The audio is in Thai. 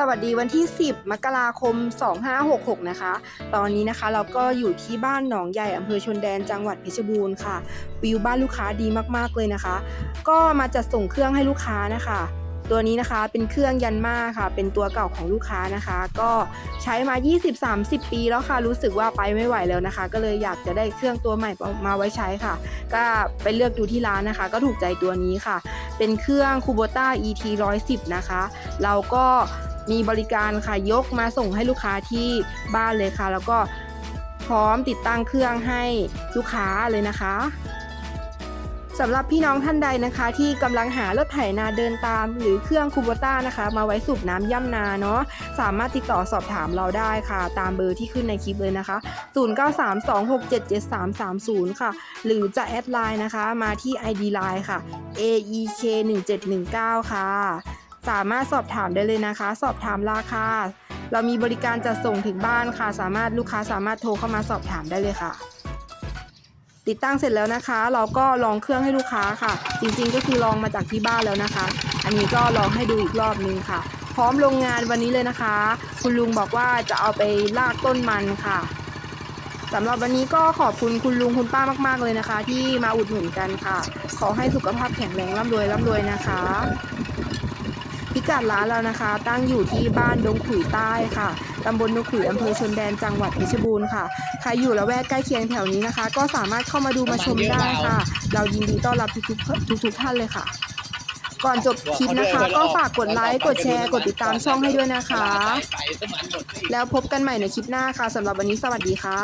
สวัสดีวันที่ 10 มกราคม 2566 นะคะ ตอนนี้นะคะเราก็อยู่ที่บ้านหนองใหญ่อำเภอชนแดนจังหวัดเพชรบูรณ์ค่ะ วิวบ้านลูกค้าดีมากๆเลยนะคะ ก็มาจัดส่งเครื่องให้ลูกค้านะคะ ตัวนี้นะคะเป็นเครื่องยันมาค่ะ เป็นตัวเก่าของลูกค้านะคะ ก็ใช้มา 20-30 ปีแล้วค่ะ รู้สึกว่าไปไม่ไหวแล้วนะคะ ก็เลยอยากจะได้เครื่องตัวใหม่มาไว้ใช้ค่ะ ก็ไปเลือกดูที่ร้านนะคะ ก็ถูกใจตัวนี้ค่ะ เป็นเครื่อง Kubota ET 110นะคะ เราก็ มีบริการค่ะยกมาส่งให้ลูกค้าที่บ้านเลยค่ะ แล้วก็พร้อมติดตั้งเครื่องให้ลูกค้าเลยนะคะสำหรับพี่น้องท่านใดนะคะ ที่กำลังหารถไถนาเดินตาม หรือเครื่องคูโบต้านะคะ มาไว้สูบน้ำย่ำนาเนาะสามารถติดต่อสอบถามเราได้ค่ะ ตามเบอร์ที่ขึ้นในคลิปเลยนะคะ 0932677330 ค่ะ หรือจะแอดไลน์นะคะ มาที่ ID Line ค่ะ aek 1719 ค่ะ สามารถสอบถามได้เลยนะคะ สอบถามราคา เรามีบริการจัดส่งถึงบ้านค่ะ สามารถลูกค้าสามารถโทรเข้ามาสอบถามได้เลยค่ะ ติดตั้งเสร็จแล้วนะคะ เราก็ลองเครื่องให้ลูกค้าค่ะ จริงๆ ก็คือลองมาจากที่บ้านแล้วนะคะ อันนี้ก็ลองให้ดูอีกรอบนึงค่ะ พร้อมลงงานวันนี้เลยนะคะ คุณลุงบอกว่าจะเอาไปลากต้นมันค่ะสำหรับวันนี้ก็ขอบคุณคุณลุงคุณป้ามากๆเลยนะคะ ที่มาอุดหนุนกันค่ะ ขอให้สุขภาพแข็งแรงร่ำรวยร่ำรวยนะคะ พิกัดร้านเรานะคะ ตั้งอยู่ที่บ้านดงขุยใต้ค่ะตำบลดงขุยอำเภอชนแดนจังหวัดเพชรบูรณ์ค่ะ ใครอยู่ละแวกใกล้เคียงแถวนี้นะคะ ก็สามารถเข้ามาดูมาชมได้ค่ะ เรายินดีต้อนรับทุกทุกท่านเลยค่ะ ก่อนจบคลิปนะคะ ก็ฝากกดไลค์กดแชร์ กดติดตามช่องให้ด้วยนะคะ แล้วพบกันใหม่ในคลิปหน้าค่ะสำหรับวันนี้สวัสดีค่ะ